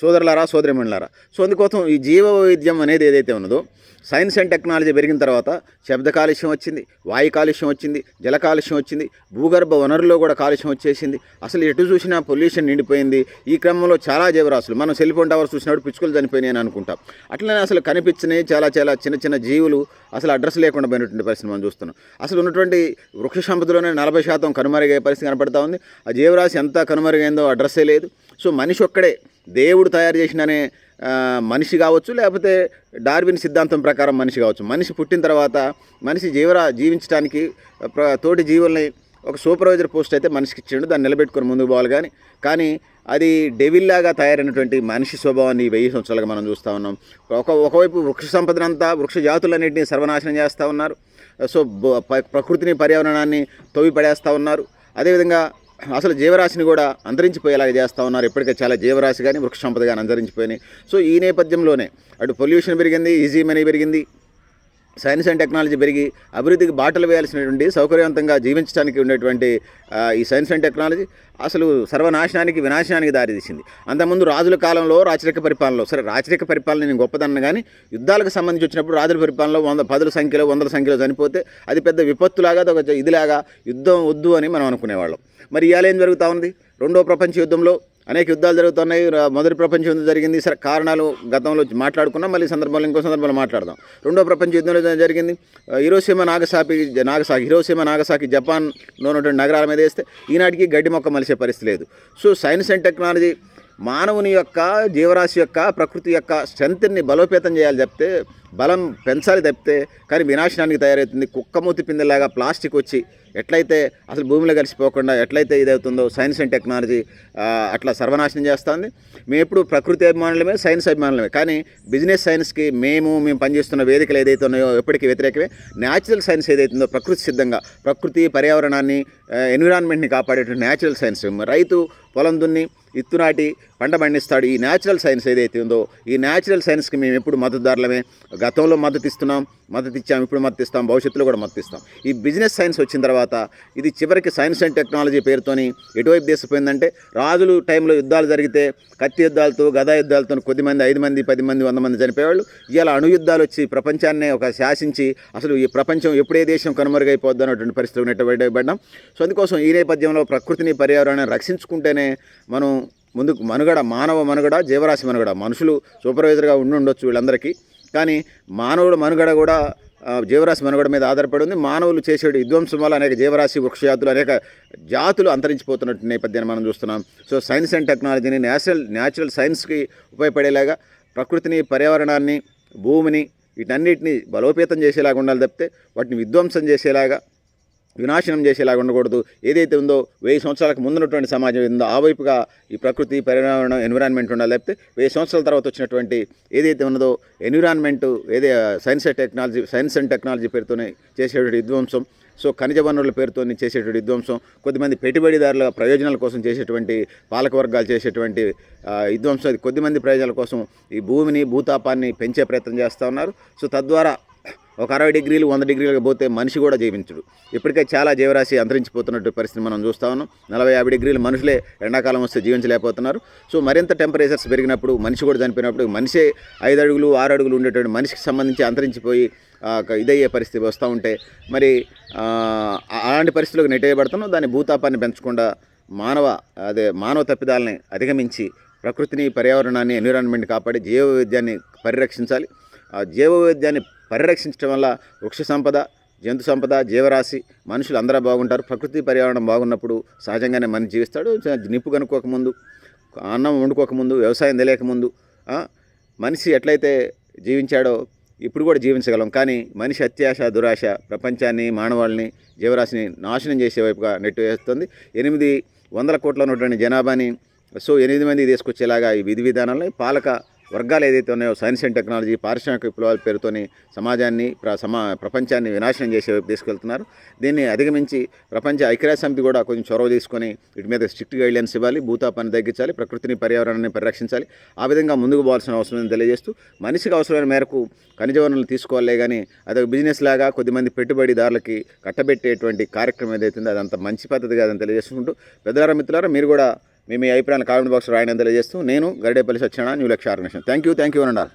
సోదరులారా సోదరిమణులారా. సో అందుకోసం ఈ జీవ వైద్యం అనేది ఏదైతే ఉన్నదో సైన్స్ అండ్ టెక్నాలజీ పెరిగిన తర్వాత శబ్ద కాలుష్యం వచ్చింది వాయు కాలుష్యం వచ్చింది జల కాలుష్యం వచ్చింది భూగర్భ వనరుల్లో కూడా కాలుష్యం వచ్చేసింది. అసలు ఎటు చూసినా పొల్యూషన్ నిండిపోయింది. ఈ క్రమంలో చాలా జీవరాశులు మనం సెల్ ఫోన్ టవర్స్ చూసినప్పుడు పిచ్చుకలు చనిపోయినాయి అని అనుకుంటాం. అట్లనే అసలు కనిపించినవి చాలా చాలా చిన్న చిన్న జీవులు అసలు అడ్రస్ లేకుండా పోయినటువంటి పరిస్థితి మనం చూస్తున్నాం. అసలు ఉన్నటువంటి వృక్ష సంపదలోనే నలభై శాతం కనుమరుగయ్యే పరిస్థితి కనపడతా ఉంది. ఆ జీవరాశి ఎంత కనుమరుగైందో అడ్రస్సే లేదు. సో మనిషి ఒక్కడే దేవుడు తయారు చేసిననే మనిషి కావచ్చు లేకపోతే డార్విన్ సిద్ధాంతం ప్రకారం మనిషి కావచ్చు. మనిషి పుట్టిన తర్వాత మనిషి జీవరా జీవించడానికి ప్ర- తోటి జీవుల్ని ఒక సూపర్వైజర్ పోస్ట్ అయితే మనిషికి ఇచ్చిండు. దాన్ని నిలబెట్టుకొని ముందుకు పోవాలి కానీ కానీ అది డెవిల్లాగా తయారైనటువంటి మనిషి స్వభావాన్ని వెయ్యి సంవత్సరాలుగా మనం చూస్తూ ఉన్నాం. ఒక ఒకవైపు వృక్ష సంపదనంతా వృక్ష జాతులన్నింటినీ సర్వనాశనం చేస్తూ ఉన్నారు. సో ప- ప్రకృతిని పర్యావరణాన్ని తొవి పడేస్తూ ఉన్నారు. అదేవిధంగా అసలు జీవరాశిని కూడా అంతరించిపోయేలాగా చేస్తూ ఉన్నారు. ఇప్పటికే చాలా జీవరాశి కానీ వృక్ష సంపద కానీ అంతరించిపోయినాయి. సో ఈ నేపథ్యంలోనే అటు పొల్యూషన్ పెరిగింది ఈజీ మనీ పెరిగింది సైన్స్ అండ్ టెక్నాలజీ పెరిగి అభివృద్ధికి బాటలు వేయాల్సినటువంటి సౌకర్యవంతంగా జీవించడానికి ఉండేటువంటి ఈ సైన్స్ అండ్ టెక్నాలజీ అసలు సర్వనాశనానికి వినాశనానికి దారితీసింది. అంతకుముందు రాజుల కాలంలో రాచరిక పరిపాలనలో సరే రాచరిక పరిపాలన నేను గొప్పదన్న కానీ యుద్ధాలకు సంబంధించి వచ్చినప్పుడు రాజుల పరిపాలనలో వంద పదుల సంఖ్యలో వందల సంఖ్యలో చనిపోతే అది పెద్ద విపత్తులాగా ఒక ఇదిలాగా యుద్ధం వద్దు అని మనం అనుకునేవాళ్ళం. మరి ఇవాళ ఏం జరుగుతూ ఉంది రెండో ప్రపంచ యుద్ధంలో అనేక యుద్ధాలు జరుగుతున్నాయి. మొదటి ప్రపంచ యుద్ధం జరిగింది. సరే కారణాలు గతంలో మాట్లాడుకున్నాం. మళ్ళీ సందర్భంలో ఇంకో సందర్భంలో మాట్లాడదాం. రెండో ప్రపంచ యుద్ధంలో జరిగింది. Hiroshima Nagasaki Nagasaki Hiroshima Nagasaki జపాన్లో ఉన్నటువంటి నగరాల మీద వేస్తే ఈనాటికి గడ్డి మొక్క మలిసే పరిస్థితి లేదు. సో సైన్స్ అండ్ టెక్నాలజీ మానవుని యొక్క జీవరాశి యొక్క ప్రకృతి యొక్క స్ట్రెంత్ని బలోపేతం చేయాలి చెప్తే బలం పెంచాలి తప్పితే కానీ వినాశనానికి తయారవుతుంది. కుక్కమూతి పిందెలాగా ప్లాస్టిక్ వచ్చి ఎట్లయితే అసలు భూమిలో కలిసిపోకుండా ఎట్లయితే ఇదవుతుందో సైన్స్ అండ్ టెక్నాలజీ అట్లా సర్వనాశనం చేస్తుంది. మేము ఎప్పుడు ప్రకృతి అభిమానులమే సైన్స్ అభిమానులమే. కానీ బిజినెస్ సైన్స్కి మేము మేము పనిచేస్తున్న వేదికలు ఏదైతే ఉన్నాయో ఎప్పటికీ వ్యతిరేకమే. న్యాచురల్ సైన్స్ ఏదైతుందో ప్రకృతి సిద్ధంగా ప్రకృతి పర్యావరణాన్ని ఎన్విరాన్మెంట్ని కాపాడేటువంటి న్యాచురల్ సైన్స్. రైతు పొలం దున్ని ఇత్తునాటి పంట పండిస్తాడు. ఈ న్యాచురల్ సైన్స్ ఏదైతే ఉందో ఈ న్యాచురల్ సైన్స్కి మేము ఎప్పుడు మద్దతుదారులమే. గతంలో మద్దతు ఇస్తున్నాం మద్దతు ఇచ్చాం ఇప్పుడు మద్దతు ఇస్తాం భవిష్యత్తులో కూడా మద్దతు ఇస్తాం. ఈ బిజినెస్ సైన్స్ వచ్చిన తర్వాత ఇది చివరికి సైన్స్ అండ్ టెక్నాలజీ పేరుతోని ఎటువైపు దేశపోయిందంటే రాజులు టైంలో యుద్ధాలు జరిగితే కత్తి యుద్ధాలతో గదా యుద్ధాలతో కొద్దిమంది ఐదు మంది పది మంది వంద మంది చనిపోయేవాళ్ళు. ఇలా అణు యుద్ధాలు వచ్చి ప్రపంచాన్నే ఒక శాసించి అసలు ఈ ప్రపంచం ఎప్పుడే దేశం కనుమరుగైపోద్ది అన్నటువంటి పరిస్థితులు నెట్టబడ్డాం సో అందుకోసం ఈ నేపథ్యంలో ప్రకృతిని పర్యావరణాన్ని రక్షించుకుంటేనే మనం ముందుకు మనుగడ మానవ మనుగడ జీవరాశి మనుగడ. మనుషులు సూపర్వైజర్గా ఉండి ఉండొచ్చు వీళ్ళందరికీ. కానీ మానవుడు మనుగడ కూడా జీవరాశి మనుగడ మీద ఆధారపడి ఉంది. మానవులు చేసే విధ్వంసం వల్ల అనేక జీవరాశి వృక్షజాతులు అనేక జాతులు అంతరించిపోతున్నట్టు నేపథ్యాన్ని మనం చూస్తున్నాం. సో సైన్స్ అండ్ టెక్నాలజీని నేచురల్ న్యాచురల్ సైన్స్కి ఉపయోగపడేలాగా ప్రకృతిని పర్యావరణాన్ని భూమిని వీటన్నిటిని బలోపేతం చేసేలాగా ఉండాలి తప్పితే వాటిని విధ్వంసం చేసేలాగా వినాశనం చేసేలాగా ఉండకూడదు. ఏదైతే ఉందో వెయ్యి సంవత్సరాలకు ముందున్నటువంటి సమాజం ఉందో ఆ వైపుగా ఈ ప్రకృతి పర్యావరణం ఎన్విరాన్మెంట్ ఉండాలి. లేకపోతే వెయ్యి సంవత్సరాల తర్వాత వచ్చినటువంటి ఏదైతే ఉన్నదో ఎన్విరాన్మెంట్ ఏదే science and technology science and technology పేరుతోనే చేసేటువంటి విధ్వంసం సో ఖనిజ వనరుల పేరుతో చేసేటువంటి విధ్వంసం కొద్దిమంది పెట్టుబడిదారుల ప్రయోజనాల కోసం చేసేటువంటి పాలకవర్గాలు చేసేటువంటి విధ్వంసం అది కొద్దిమంది ప్రయోజనాల కోసం ఈ భూమిని భూతాపాన్ని పెంచే ప్రయత్నం చేస్తూ ఉన్నారు. సో తద్వారా ఒక అరవై డిగ్రీలు వంద డిగ్రీలకు పోతే మనిషి కూడా జీవించడు. ఇప్పటికే చాలా జీవరాశి అంతరించిపోతున్నట్టు పరిస్థితి మనం చూస్తా ఉన్నాం. నలభై యాభై డిగ్రీలు మనుషులే ఎండాకాలం వస్తే జీవించలేకపోతున్నారు. సో మరింత టెంపరేచర్స్ పెరిగినప్పుడు మనిషి కూడా చనిపోయినప్పుడు మనిషే ఐదు అడుగులు ఆరు అడుగులు ఉండేటువంటి మనిషికి సంబంధించి అంతరించిపోయి ఇదయ్యే పరిస్థితి వస్తూ ఉంటే మరి అలాంటి పరిస్థితులకు నెట్టేయబడుతున్నాం. దాని భూతాపాన్ని పెంచకుండా మానవ అదే మానవ తప్పిదాలని అధిగమించి ప్రకృతిని పర్యావరణాన్ని ఎన్విరాన్మెంట్ కాపాడి జీవ వైవిధ్యాన్ని పరిరక్షించాలి. ఆ జీవ వైవిధ్యాన్ని పరిరక్షించడం వల్ల వృక్ష సంపద జంతు సంపద జీవరాశి మనుషులు అందరూ బాగుంటారు. ప్రకృతి పర్యావరణం బాగున్నప్పుడు సహజంగానే మనిషి జీవిస్తాడు. నిప్పు కనుక్కోకముందు అన్నం వండుకోకముందు వ్యవసాయం తెలియకముందు మనిషి ఎట్లయితే జీవించాడో ఇప్పుడు కూడా జీవించగలం. కానీ మనిషి అత్యాశ దురాశ ప్రపంచాన్ని మానవాళిని జీవరాశిని నాశనం చేసే వైపుగా నెట్టు వేస్తుంది. ఎనిమిది వందల కోట్ల ఉన్నటువంటి జనాభాని సో ఎనిమిది మంది తీసుకొచ్చేలాగా ఈ విధి విధానాలని పాలక వర్గాలు ఏదైతే ఉన్నాయో సైన్స్ అండ్ టెక్నాలజీ పారిశ్రామిక విప్లవాల పేరుతోని సమాజాన్ని ప్ర సమా ప్రపంచాన్ని వినాశనం చేసే వైపు తీసుకెళ్తున్నారు. దీన్ని అధిగమించి ప్రపంచ ఐక్యరాజ్య సమితి కూడా కొంచెం చొరవ తీసుకొని వీటి మీద స్ట్రిక్ట్ గైడ్లైన్స్ ఇవ్వాలి భూతాపాన్ని తగ్గించాలి ప్రకృతిని పర్యావరణాన్ని పరిరక్షించాలి. ఆ విధంగా ముందుకు పోవాల్సిన అవసరం అని తెలియజేస్తూ మనిషికి అవసరమైన మేరకు ఖనిజ వనరులు తీసుకోవాలే కానీ అదొక బిజినెస్ లాగా కొద్దిమంది పెట్టుబడిదారులకి కట్టబెట్టేటువంటి కార్యక్రమం ఏదైతుందో అదంత మంచి పద్ధతి కాదని తెలియజేసుకుంటూ. పెద్దలారా మిత్రులారా మీరు కూడా మీ మీ అభిప్రాయాలు కామెంట్ బాక్స్ రాయని తెలియజేస్తూ నేను Garidepalli Satyanarayana new Lakshya organisation. Thank you thank you అనండాలి.